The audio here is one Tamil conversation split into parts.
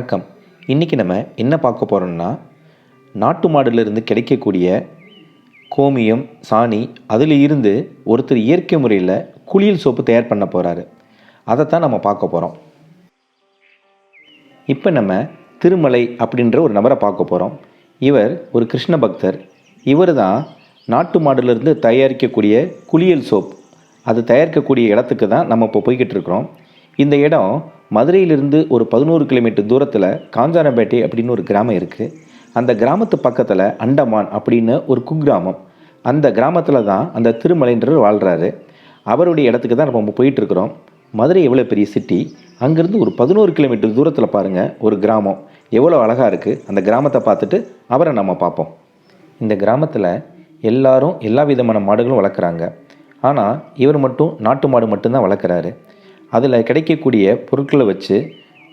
வணக்கம். இன்றைக்கி நம்ம என்ன பார்க்க போகிறோம்னா நாட்டு மாடுலேருந்து கிடைக்கக்கூடிய கோமியம் சாணி அதில் இருந்து ஒருத்தர் இயற்கை முறையில் குளியல் சோப்பு தயார் பண்ண போகிறாரு அதைத்தான் நம்ம பார்க்க போகிறோம் இப்போ நம்ம திருமலை அப்படின்ற ஒரு நபரை பார்க்க போகிறோம் இவர் ஒரு கிருஷ்ண பக்தர். இவர் தான் நாட்டு மாடுலேருந்து தயாரிக்கக்கூடிய குளியல் சோப். அது தயாரிக்கக்கூடிய இடத்துக்கு தான் நம்ம இப்போ போய்கிட்டு இருக்கிறோம். இந்த இடம் மதுரையிலிருந்து ஒரு பதினோரு கிலோமீட்டர் தூரத்தில் காஞ்சாரம்பேட்டை அப்படின்னு ஒரு கிராமம் இருக்குது அந்த கிராமத்து பக்கத்தில் அண்டமான் அப்படின்னு ஒரு குக்கிராமம். அந்த கிராமத்தில் தான் அந்த திருமலைன்றவர் வாழ்கிறாரு அவருடைய இடத்துக்கு தான் நம்ம போயிட்டுருக்குறோம் மதுரை எவ்வளோ பெரிய சிட்டி அங்கேருந்து ஒரு பதினோரு கிலோமீட்டர் தூரத்தில் பாருங்கள் ஒரு கிராமம். எவ்வளோ அழகாக இருக்குது அந்த கிராமத்தை பார்த்துட்டு அவரை நம்ம பார்ப்போம். இந்த கிராமத்தில் எல்லாரும் எல்லா விதமான மாடுகளும் வளர்க்குறாங்க. ஆனால் இவர் மட்டும் நாட்டு மாடு மட்டும்தான் வளர்க்குறாரு. அதில் கிடைக்கக்கூடிய பொருட்களை வச்சு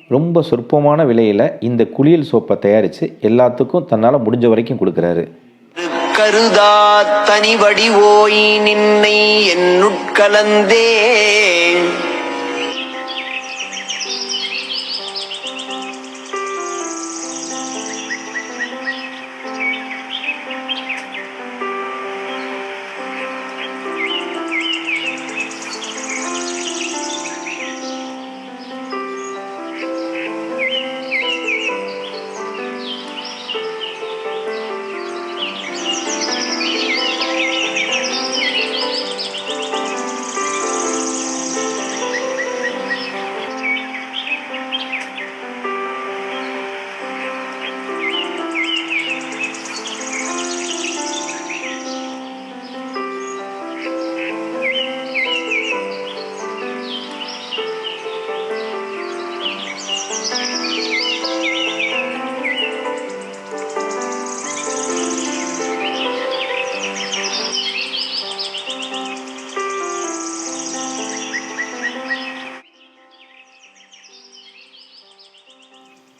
ரொம்ப சொற்பமான விலையில் இந்த குளியல் சோப்பை தயாரித்து எல்லாத்துக்கும் தன்னால் முடிஞ்ச வரைக்கும் கொடுக்குறாரு. கருதா தனி வடிவோய் நின்னை என்னுட்கலந்தே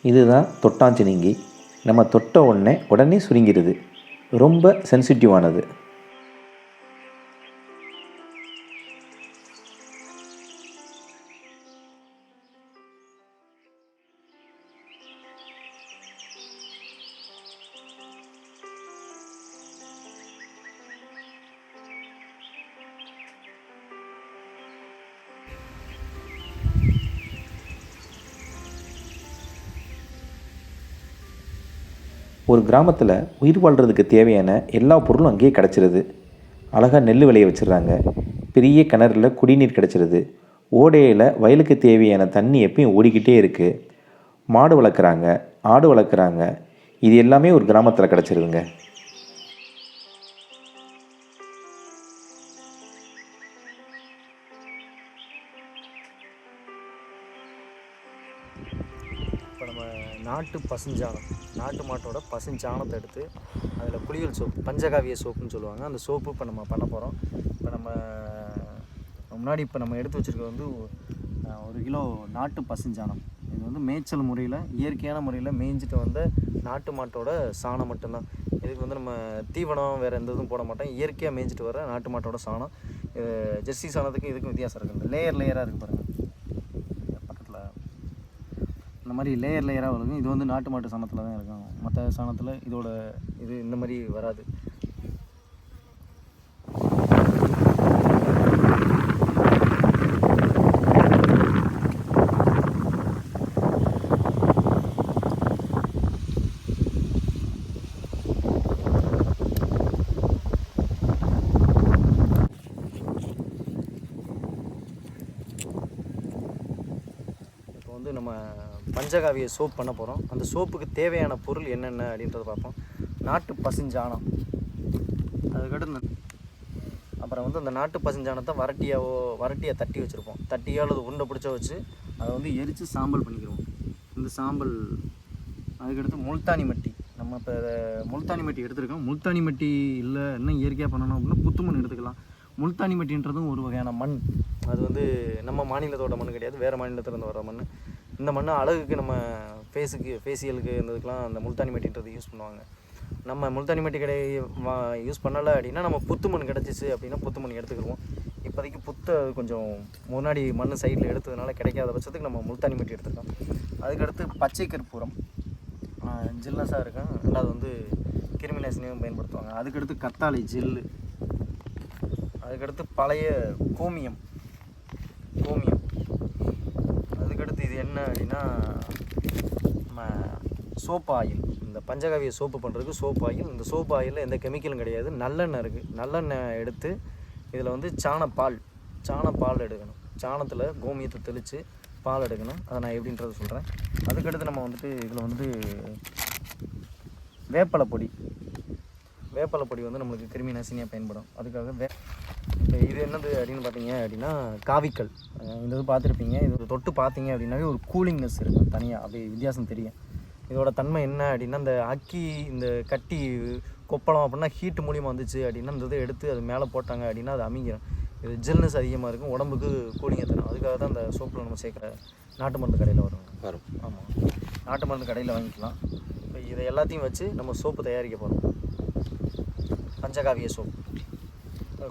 இதுதான் தொட்டாஞ்சினிங்கி. நம்ம தொட்ட உடனே உடனே சுருங்கிடுது ரொம்ப சென்சிட்டிவானது ஒரு கிராமத்தில் உயிர் வாழ்கிறதுக்கு தேவையான எல்லா பொருளும் அங்கேயே கிடச்சிருது. அழகாக நெல் விளைய வச்சிடுறாங்க பெரிய கிணறுல குடிநீர் கிடச்சிருது. ஓடையில் வயலுக்கு தேவையான தண்ணி எப்பயும் ஓடிக்கிட்டே இருக்குது மாடு வளர்க்குறாங்க ஆடு வளர்க்குறாங்க. இது எல்லாமே ஒரு கிராமத்தில் கிடச்சிருதுங்க. இப்போ நம்ம நாட்டு பசுஞ்சாணம் நாட்டு மாட்டோட பசுஞ்சாணத்தை எடுத்து அதில் குளியல் சோப்பு பஞ்சகாவிய சோப்புன்னு சொல்லுவாங்க. அந்த சோப்பு இப்போ நம்ம பண்ண போகிறோம் இப்போ நம்ம முன்னாடி இப்போ நம்ம எடுத்து வச்சுருக்கிறது வந்து ஒரு கிலோ நாட்டு பசுஞ்சாணம். இது வந்து மேய்ச்சல் முறையில் இயற்கையான முறையில் மேய்ஞ்சிட்டு வந்த நாட்டு மாட்டோட சாணம் மட்டும்தான். இதுக்கு வந்து நம்ம தீவனம் வேறு எந்த இதுவும் போட மாட்டோம். இயற்கையாக மேய்ஞ்சிட்டு வர நாட்டு மாட்டோட சாணம். ஜெர்சி சாணத்துக்கு இதுக்கும் வித்தியாசம் இருக்குது லேயர் லேயராக இருக்குது பாருங்கள் பக்கத்தில் இந்த மாதிரி லேயர் லேயராக வருது. இது வந்து நாட்டு மாட்டு சாணத்தில் தான் இருக்கும் மற்ற சாணத்தில் இதோட இது இந்த மாதிரி வராது இப்போ வந்து நம்ம பஞ்சகாவிய சோப் பண்ண போகிறோம் அந்த சோப்புக்கு தேவையான பொருள் என்னென்ன அப்படின்றத பார்ப்போம். நாட்டு பசுஞ்சாணம். அதுக்கடுத்து அப்புறம் வந்து அந்த நாட்டு பசுஞ்சாணத்தை வரட்டியாவோ வரட்டியை தட்டி வச்சுருப்போம். தட்டியோ அல்லது உருண்டை பிடிச்சோ வச்சு அதை வந்து எரித்து சாம்பல் பண்ணிக்கிறோம் இந்த சாம்பல் அதுக்கடுத்து முல்தானி மட்டி. நம்ம இப்போ முல்தானி மட்டி எடுத்துருக்கோம். முல்தானி மட்டி இல்லை என்ன இயற்கையாக பண்ணணும் அப்படின்னா புத்து மண் எடுத்துக்கலாம். முல்தானி மட்டின்றதும் ஒரு வகையான மண். அது வந்து நம்ம மாநிலத்தோட மண் கிடையாது. வேறு மாநிலத்திலேருந்து வர மண். இந்த மண்ணை அழகுக்கு நம்ம ஃபேஸுக்கு ஃபேஷியலுக்கு இருந்ததுக்கெலாம் அந்த முல்தானி மட்டின்றது யூஸ் பண்ணுவாங்க. நம்ம முல்தானி மட்டி கடை யூஸ் பண்ணலை அப்படின்னா நம்ம புத்து மண் கிடச்சிச்சு அப்படின்னா புத்து மண் எடுத்துக்கிடுவோம். இப்போதைக்கு புத்தை கொஞ்சம் முன்னாடி மண் சைடில் எடுத்ததுனால கிடைக்காத பட்சத்துக்கு நம்ம முல்தானி மட்டி எடுத்துருக்கோம் அதுக்கடுத்து பச்சை கற்பூரம். ஜில்னஸாக இருக்கும் ரெண்டாவது வந்து கிருமி நாசினியும் பயன்படுத்துவாங்க. அதுக்கடுத்து கத்தாழை ஜெல்லு. அதுக்கடுத்து பழைய கோமியம். கோமியம். என்ன அப்படின்னா நம்ம சோப்பு ஆயில் இந்த பஞ்சகாவிய சோப்பு பண்ணுறதுக்கு சோப் ஆயில். இந்த சோப்பு ஆயிலில் எந்த கெமிக்கலும் கிடையாது. நல்லெண்ணெய் இருக்குது நல்லெண்ணெய் எடுத்து இதில் வந்து சாணப்பால் சாணப்பால் எடுக்கணும். சாணத்தில் கோமியத்தை தெளித்து பால் எடுக்கணும். அதை நான் எப்படின்றத சொல்கிறேன் அதுக்கடுத்து நம்ம வந்துட்டு இதில் வந்துட்டு வேப்பலை பொடி. வேப்பலை பொடி வந்து நம்மளுக்கு கிருமி நாசினியாக பயன்படும். அதுக்காக வே இது என்னது அப்படின்னு பார்த்தீங்க அப்படின்னா காவிக்கல். இந்த இது பார்த்துருப்பீங்க. இது தொட்டு பார்த்தீங்க அப்படின்னாவே ஒரு கூலிங்னஸ் இருக்கும் தனியாக அப்படி வித்தியாசம் தெரியும். இதோட தன்மை என்ன அப்படின்னா இந்த அக்கி இந்த கட்டி கொப்பளம் அப்படின்னா ஹீட் மூலியமாக வந்துச்சு அப்படின்னா இந்த இதை எடுத்து அது மேலே போட்டாங்க அப்படின்னா அது அமைங்கிடும் இது ஜில்னஸ் அதிகமாக இருக்கும். உடம்புக்கு கூலிங்கை தரும். அதுக்காக தான் அந்த சோப்பில் நம்ம சேர்க்குற நாட்டு மருந்து கடையில் வரும். வரும். ஆமாம் நாட்டு மருந்து கடையில் வாங்கிக்கலாம். இப்போ இதை எல்லாத்தையும் வச்சு நம்ம சோப்பு தயாரிக்க போகிறோம் பஞ்சகாவிய சோப் அஹ்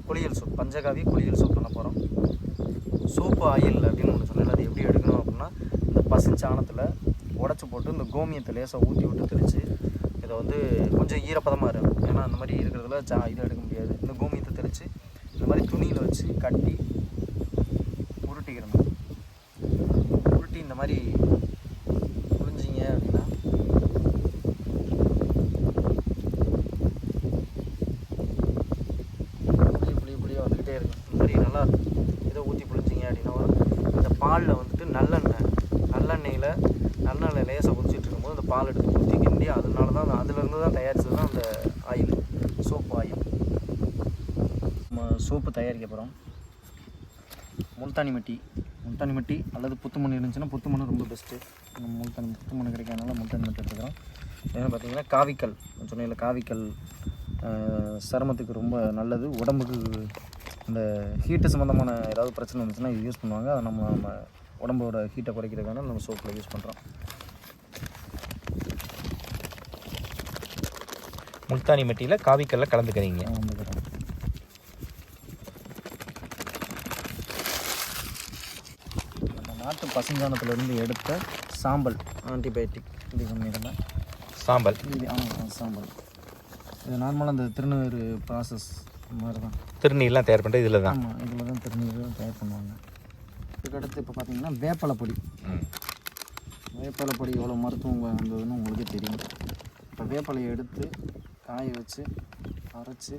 குளியல் சோப் பஞ்சகாவி குளியல் சோப் பண்ண போகிறோம் சோப்பு ஆயில் அப்படின்னு ஒன்று சொன்னேன் அது எப்படி எடுக்கணும் அப்படின்னா இந்த பசுஞ்சாணத்தில் உடச்சி போட்டு இந்த கோமியத்தை லேசாக ஊற்றி விட்டு தெளித்து இதை வந்து கொஞ்சம் ஈரப்பதமாக இருக்கும் ஏன்னா அந்த மாதிரி இருக்கிறதுல சா இது எடுக்க முடியாது. இந்த கோமியத்தை தெளித்து இந்த மாதிரி துணியில் வச்சு கட்டி உருட்டிக்கிறணும். உருட்டி இந்த மாதிரி புழிஞ்சிங்க அப்படின்னா புளி புளி புளியாக வந்துக்கிட்டே இருக்கும் இந்த மாதிரி நல்லா இதை ஊற்றி புளிஞ்சிங்க அப்படின்னா வரும் இந்த பாலில் வந்துட்டு நல்லெண்ணெய் நல்லெண்ணெயில் நல்லெண்ணெய் லேசாக குதிச்சிட்டு இருக்கும்போது அந்த பால் எடுத்து ஊற்றி கிண்டி அதனால தான் அந்த- அதுலேருந்து தான் தயாரிச்சது தான் அந்த ஆயில் சோப்பு ஆயில் நம்ம சோப்பு தயாரிக்க போகிறோம் முல்தானி மட்டி. முல்தானி மட்டி அல்லது புத்து மண் இருந்துச்சுன்னா புத்து மண் ரொம்ப பெஸ்ட்டு நம்ம முல்தானி புத்து மண் கிடைக்காதனால முல்தானி மட்டி எடுத்துக்கிறோம். ஏன்னா பார்த்தீங்கன்னா காவிக்கல். சொன்ன காவிக்கல் சிரமத்துக்கு சருமத்துக்கு ரொம்ப நல்லது. உடம்புக்கு இந்த ஹீட்டு சம்மந்தமான ஏதாவது பிரச்சனை இருந்துச்சுன்னா இது யூஸ் பண்ணுவாங்க. அதை நம்ம நம்ம உடம்போட ஹீட்டை குறைக்கிறதுக்கான நம்ம சோப்பில் யூஸ் பண்ணுறோம் முல்தானி மட்டியில் காவிக்கல்ல கலந்துக்கிறீங்க வந்துக்கிறோம் நம்ம நாட்டு பசுஞ்சாணத்திலிருந்து எடுத்த சாம்பல் ஆன்டிபயோட்டிக் இது பண்ணிடலாம் சாம்பல். இது ஆமாம் சாம்பல். இது நார்மலாக அந்த திருநீர் ப்ராசஸ் மாதிரி தான் திருநீர்லாம் தயார் பண்ணுறது இதில் தான் ஆமாம் இதில் தான் திருநீர் தயார் பண்ணுவாங்க. இதுக்கடுத்து இப்போ பார்த்தீங்கன்னா வேப்பலை பொடி ம். வேப்பலை பொடி எவ்வளோ மருத்துவம் வந்ததுன்னு உங்களுக்கே தெரியும். இப்போ வேப்பலையை எடுத்து காய வச்சு அரைச்சி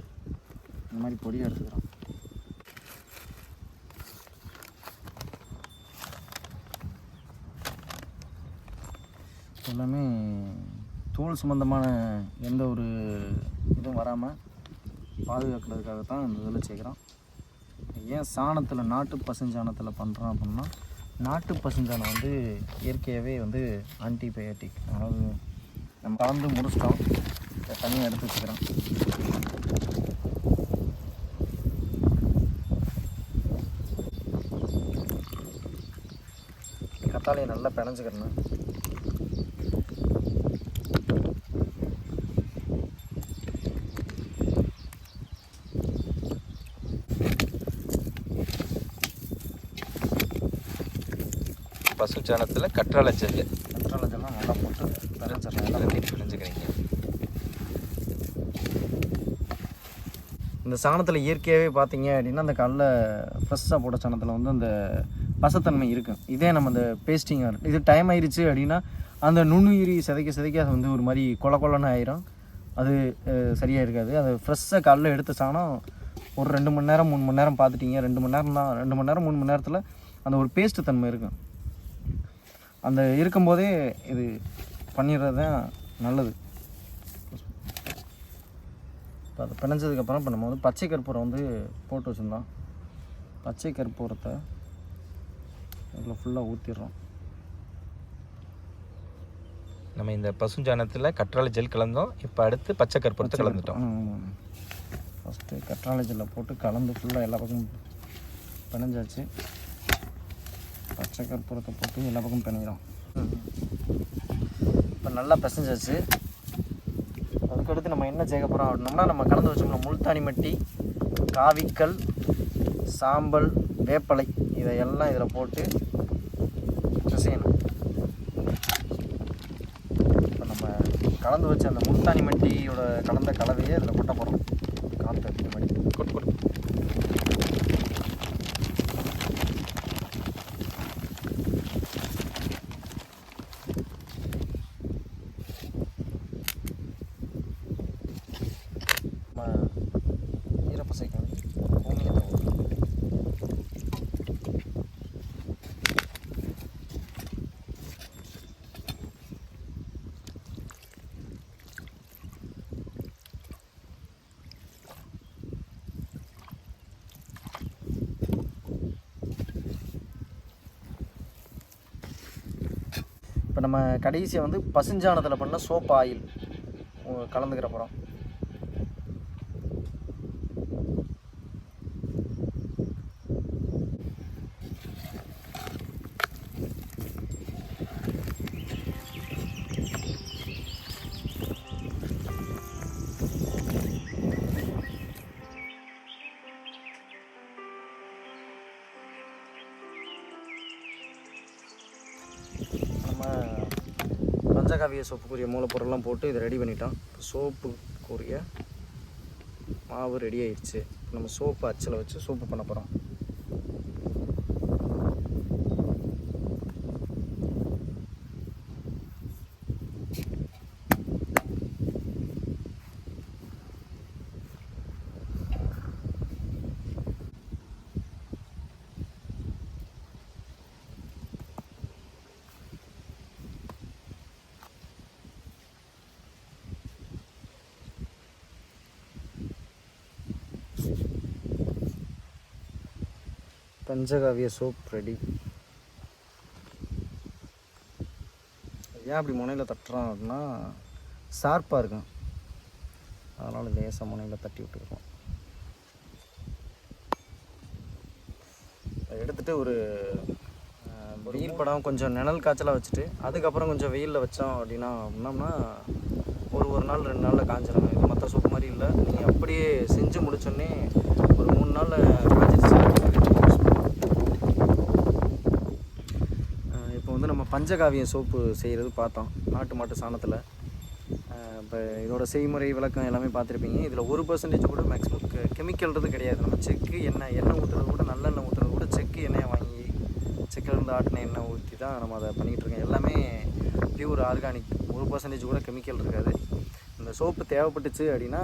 இந்த மாதிரி பொடியை எடுத்துக்கிறோம். எல்லாமே தோல் சம்மந்தமான எந்த ஒரு இதுவும் வராமல் பாதுகாக்கிறதுக்காக தான் இந்த இதில் சேர்க்குறோம் ஏன் சாணத்தில் நாட்டு பசுஞ்சாணத்தில் பண்ணுறோம் அப்படின்னா நாட்டு பசுஞ்சாணம் வந்து இயற்கையாகவே வந்து ஆன்டிபயோட்டிக் அதாவது நம்ம கலந்து முடிச்சிட்டோம். தனியாக எடுத்து வச்சுக்கிறோம். கத்தாழையை நல்லா பிணைஞ்சுக்கிறணும். பசு சாணத்தில் கற்றாழை ஜெல்லு கத்தாழைச்செல்லாம் நல்லா போட்டு எல்லாத்தையும் பிழிஞ்சுக்கிறீங்க. இந்த சாணத்தில் இயற்கையாகவே பார்த்தீங்க அப்படின்னா அந்த கடல ஃப்ரெஷ்ஷாக போட்ட சாணத்தில் வந்து அந்த பசத்தன்மை இருக்கும் இதே நம்ம அந்த பேஸ்டிங் இது டைம் ஆயிருச்சு அப்படின்னா அந்த நுண்ணுயிரி சிதைக்க சிதைக்க அது வந்து ஒரு மாதிரி கொல கொலன்னு ஆயிரும். அது அஹ், சரியா இருக்காது. அது ஃப்ரெஷ்ஷாக காலைல எடுத்த சாணம் ஒரு ரெண்டு மணி நேரம் மூணு மணி நேரம் பார்த்துட்டீங்க ரெண்டு மணி நேரம் தான் ரெண்டு மணி நேரம் மூணு மணி நேரத்தில் அந்த ஒரு பேஸ்ட் தன்மை இருக்கும் அந்த இருக்கும்போதே இது பண்ணிடுறது தான் நல்லது. இப்போ அதை பிணைஞ்சதுக்கப்புறம் இப்போ நம்ம வந்து பச்சை கற்பூரம் வந்து போட்டு வச்சுருந்தோம். பச்சை கற்பூரத்தை இதில் ஃபுல்லாக ஊற்றிடுறோம் நம்ம இந்த பசுஞ்சாணத்தில் கற்றாழை ஜெல் கலந்தோம். இப்போ அடுத்து பச்சை கற்பூரத்தை கலந்துட்டோம். ஃபஸ்ட்டு கற்றாழைஜில் போட்டு கலந்து ஃபுல்லாக எல்லா பக்கமும் பிணைஞ்சாச்சு. பச்சை கற்பூரத்தை போட்டு எல்லா பக்கம் பிணைகிறோம் இப்போ நல்லா பிசைஞ்சாச்சு. அதுக்கடுத்து நம்ம என்ன சேர்க்க போகிறோம் அப்படின்னோம்னா நம்ம கலந்து வச்சோம்னா முல்தானி மட்டி காவிக்கல் சாம்பல் வேப்பலை இதையெல்லாம் இதில் போட்டு பிசையணும். இப்போ நம்ம கலந்து வச்ச அந்த முல்தானி மட்டியோட கலந்த கலவையை இதில் கொட்ட போகிறோம் காற்று இப்போ நம்ம கடைசியாக வந்து பசுஞ்சாணத்தில் பண்ண சோப் ஆயில் கலந்துக்கிற போகிறோம் பஞ்சகாவிய சோப்புக்குரிய மூலப்பொருள்லாம் போட்டு இதை ரெடி பண்ணிட்டோம். சோப்புக்குரிய மாவு ரெடி ஆயிடுச்சு. நம்ம சோப்பு அச்சில் வச்சு சோப்பு பண்ண போகிறோம் பஞ்சகாவிய சோப் ரெடி. ஏன் அப்படி முனையில் தட்டுறான் அப்படின்னா ஷார்ப்பாக இருக்கும். அதனால் லேசாக முனையில் தட்டி விட்டுருக்கோம் அதை எடுத்துட்டு ஒரு வெயில் படம் கொஞ்சம் நிழல் காய்ச்சலாக வச்சுட்டு அதுக்கப்புறம் கொஞ்சம் வெயிலில் வச்சோம் அப்படின்னா அப்படின்னோம்னா ஒரு ஒரு நாள் ரெண்டு நாளில் காய்ச்சிடும் இது மற்ற சோப்பு மாதிரி இல்லை. நீங்கள் அப்படியே செஞ்சு முடிச்சோடனே ஒரு மூணு நாளில் காய்ச்சிருச்சு இப்போ வந்து நம்ம பஞ்சகாவியம் சோப்பு செய்கிறது பார்த்தோம் நாட்டு மாட்டு சாணத்தில். இப்போ இதோட செய்முறை விளக்கம் எல்லாமே பார்த்துருப்பீங்க. இதில் ஒரு பர்சன்டேஜ் கூட மேக்ஸிமம் கெமிக்கல்ன்றது கிடையாது. நம்ம செக்கு எண்ணெய் எண்ணெய் ஊற்றுறது கூட நல்லெண்ணெய் ஊற்றுறது கூட செக்கு எண்ணெயை வாங்கி செக்கிலேருந்து ஆட்டின எண்ணெய் ஊற்றி தான் நம்ம அதை பண்ணிகிட்ருக்கோம் எல்லாமே பியூர் ஆர்கானிக் ஒரு பர்சன்டேஜ் கூட கெமிக்கல் இருக்காது. இந்த சோப்பு தேவைப்பட்டுச்சு அப்படின்னா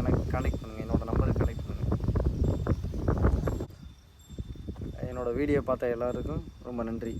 எனக்கு கனெக்ட் பண்ணுங்கள் என்னோடய நம்பருக்கு கனெக்ட் பண்ணுங்கள் என்னோடய வீடியோ பார்த்த எல்லாருக்கும் ரொம்ப நன்றி.